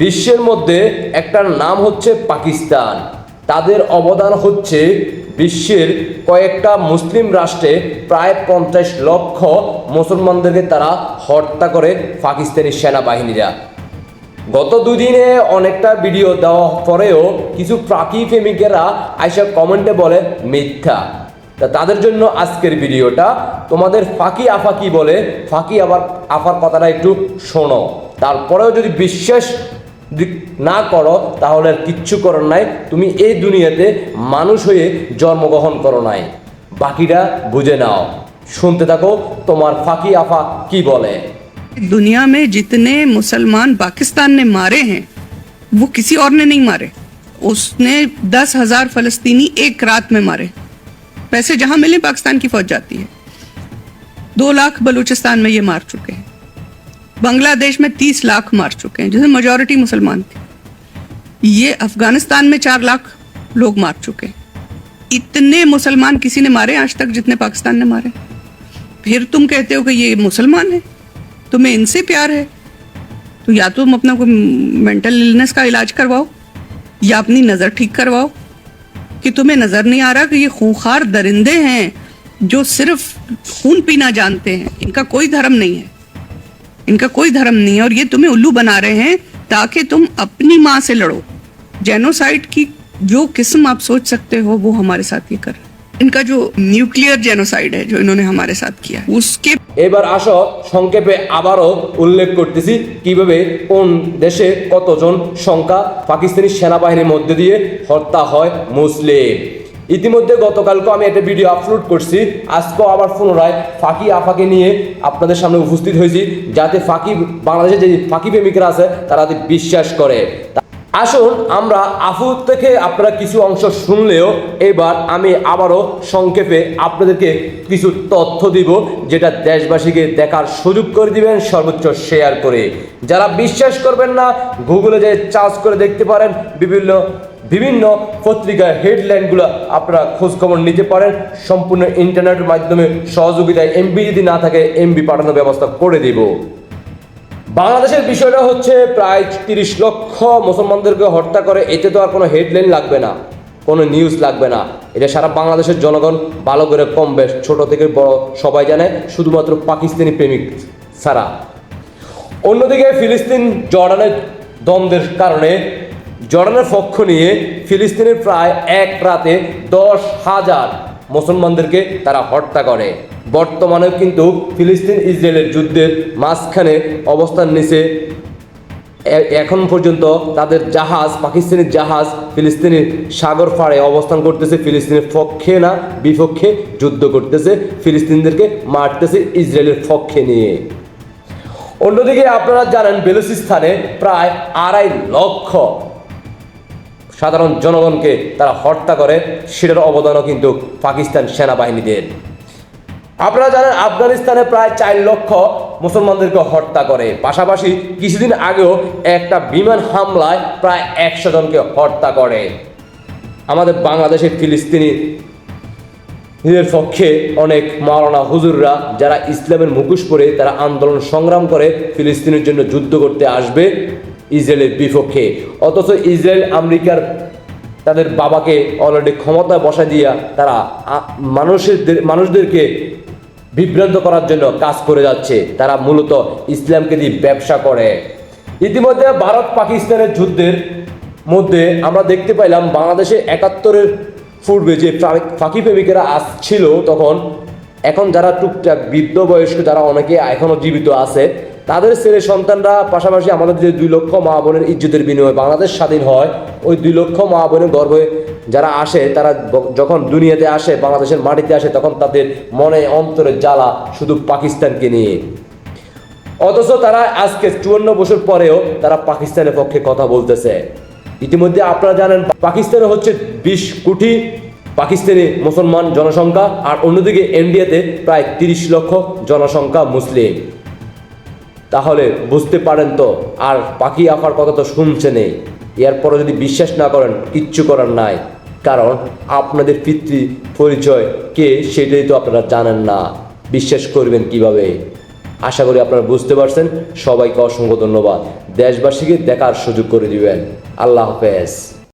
বিশ্বের মধ্যে একটা নাম হচ্ছে পাকিস্তান। তাদের অবদান হচ্ছে বিশ্বের কয়েকটা মুসলিম রাষ্ট্রে প্রায় পঞ্চাশ লক্ষ মুসলমানদেরকে তারা হত্যা করে পাকিস্তানি সেনাবাহিনীরা। গত দুদিনে অনেকটা ভিডিও দেওয়া পরেও কিছু প্রাকী প্রেমিকেরা আইসা কমেন্টে বলে, মিথ্যা। তা তাদের জন্য আজকের ভিডিওটা। তোমাদের ফাঁকি আফা কি বলে? ফাঁকি আবার আফার কথাটা একটু শোনো। তারপরেও যদি বিশ্বাস দি- না করো তাহলে আর কিচ্ছু করার নাই তুমি এই দুনিয়াতে মানুষ হয়ে জন্মগ্রহণ করো নাই বাকিটা বুঝে নাও শুনতে থাকো তোমার ফাঁকি আফা কি বলে दुनिया में जितने मुसलमान पाकिस्तान ने मारे हैं वो किसी और ने नहीं मारे उसने दस हजार फलस्तीनी एक रात में मारे पैसे जहां मिले पाकिस्तान की फौज जाती है दो लाख बलूचिस्तान में ये मार चुके हैं बांग्लादेश में तीस लाख मार चुके हैं जिसमें मेजोरिटी मुसलमान थे। ये अफ़गानिस्तान में चार लाख लोग मार चुके हैं। इतने मुसलमान किसी ने मारे आज तक जितने पाकिस्तान ने मारे? फिर तुम कहते हो कि ये मुसलमान है तुम्हें इनसे प्यार है। तो या तुम अपना कोई मेंटल इलनेस का इलाज करवाओ, या अपनी नज़र ठीक करवाओ, कि तुम्हें नज़र नहीं आ रहा कि ये खूंखार दरिंदे हैं जो सिर्फ़ खून पीना जानते हैं। इनका कोई धर्म नहीं है। इनका कोई धर्म नहीं है और ये तुम्हें उल्लू बना रहे हैं ताकि तुम अपनी माँ से लड़ो जेनोसाइड की जो किस्म आप सोच सकते हो वो हमारे साथ ये कर रहे हैं। इनका जो न्यूक्लियर जेनोसाइड है जो इन्होंने हमारे साथ किया है उसके এবার আসো সংক্ষেপে আবারও উল্লেখ করতেছি কিভাবে কোন দেশে কতজন সংখ্যা পাকিস্তানি সেনাবাহিনীর মধ্যে দিয়ে হত্যা হয় মুসলিম ইতিমধ্যে গতকালকে আমি একটা ভিডিও আপলোড করছি। আজকেও আবার পুনরায় ফাঁকি আফাকে নিয়ে আপনাদের সামনে উপস্থিত হয়েছি, যাতে ফাঁকি বাংলাদেশের যে ফাঁকি প্রেমিকরা আছে, তারা বিশ্বাস করে। আসুন, আমরা আফু থেকে আপনারা কিছু অংশ শুনলেও এবার আমি আবারও সংক্ষেপে আপনাদেরকে কিছু তথ্য দিব, যেটা দেশবাসীকে দেখার সুযোগ করে দিবেন, সর্বোচ্চ শেয়ার করে। যারা বিশ্বাস করবেন না গুগলে যে চার্জ করে দেখতে পারেন, বিভিন্ন বিভিন্ন পত্রিকার হেডলাইনগুলো আপনারা খোঁজখবর নিতে পারেন, সম্পূর্ণ ইন্টারনেটের মাধ্যমে সহযোগিতায় এমবি যদি না থাকে এমবি পাঠানোর ব্যবস্থা করে দিব। বাংলাদেশের বিষয়টা হচ্ছে প্রায় তিরিশ লক্ষ মুসলমানদেরকে হত্যা করে, এতে তো আর কোনো হেডলাইন লাগবে না, কোনো নিউজ লাগবে না। এটা সারা বাংলাদেশের জনগণ ভালো করে কম বেশ, ছোট থেকে বড় সবাই জানে, শুধুমাত্র পাকিস্তানি প্রেমিক ছাড়া। অন্যদিকে ফিলিস্তিন জর্ডানের দ্বন্দ্বের কারণে জর্ডানের পক্ষ নিয়ে ফিলিস্তিনের প্রায় এক রাতে দশ হাজার মুসলমানদেরকে তারা হত্যা করে। বর্তমানেও কিন্তু ফিলিস্তিন ইসরায়েলের যুদ্ধের মাঝখানে অবস্থান নিছে। এখন পর্যন্ত তাদের জাহাজ, পাকিস্তানি জাহাজ ফিলিস্তিনের সাগর পাড়ে অবস্থান করতেছে, ফিলিস্তিনের পক্ষে না, বিপক্ষে যুদ্ধ করতেছে, ফিলিস্তিনদেরকে মারতেছে ইসরায়েলের পক্ষে নিয়ে। অন্যদিকে আপনারা জানেন, বেলুচিস্তানে প্রায় আড়াই লক্ষ সাধারণ জনগণকে তারা হত্যা করে। সেটার অবদানও কিন্তু পাকিস্তান সেনাবাহিনীদের। আপনারা জানেন আফগানিস্তানে প্রায় চার লক্ষ মুসলমানদেরকে হত্যা করে। পাশাপাশি কিছুদিন আগেও একটা বিমান হামলায় প্রায় একশো জনকে হত্যা করে। আমাদের বাংলাদেশের ফিলিস্তিনি এর পক্ষে অনেক মাওলানা হুজুররা যারা ইসলামের মুখোশ পরে তারা আন্দোলন সংগ্রাম করে ফিলিস্তিনের জন্য যুদ্ধ করতে আসবে ইসরায়েলের বিপক্ষে। অথচ ইসরায়েল আমেরিকার তাদের বাবাকে অলরেডি ক্ষমতায় বসা দিয়া তারা মানুষের মানুষদেরকে বিভ্রান্ত করার জন্য কাজ করে যাচ্ছে। তারা মূলত ইসলামকে দিয়ে ব্যবসা করে। ইতিমধ্যে ভারত পাকিস্তানের যুদ্ধের মধ্যে আমরা দেখতে পাইলাম বাংলাদেশে একাত্তরের পূর্বে যে ফাঁকি প্রেমিকেরা আসছিল তখন, এখন যারা টুকটাক বৃদ্ধ বয়স্ক, যারা অনেকে এখনও জীবিত আছে তাদের ছেলে সন্তানরা পাশাপাশি আমাদের যে দুই লক্ষ মা বোনের ইজ্জতের বিনিময়ে বাংলাদেশ স্বাধীন হয়, ওই দুই লক্ষ মা বোনের গর্ভে যারা আসে, তারা যখন দুনিয়াতে আসে, বাংলাদেশের মাটিতে আসে, তখন তাদের মনে, অন্তরে জ্বালা শুধু পাকিস্তানকে নিয়ে। অথচ তারা আজকে চুয়ান্ন বছর পরেও তারা পাকিস্তানের পক্ষে কথা বলতেছে। ইতিমধ্যে আপনারা জানেন, পাকিস্তানে হচ্ছে বিশ কোটি পাকিস্তানি মুসলমান জনসংখ্যা, আর অন্যদিকে ইন্ডিয়াতে প্রায় তিরিশ লক্ষ জনসংখ্যা মুসলিম। তাহলে বুঝতে পারেন তো, আর পাখি আঁকার কথা তো শুনছেনই এরপরে যদি বিশ্বাস না করেন, কিচ্ছু করার নাই। কারণ আপনাদের পিতৃ পরিচয় কে সেটাই তো আপনারা জানেন না। বিশ্বাস করবেন কীভাবে? আশা করি আপনারা বুঝতে পারছেন। সবাইকে অসংখ্য ধন্যবাদ। দেশবাসীকে দেখার সুযোগ করে দিবেন। আল্লাহ হাফেজ।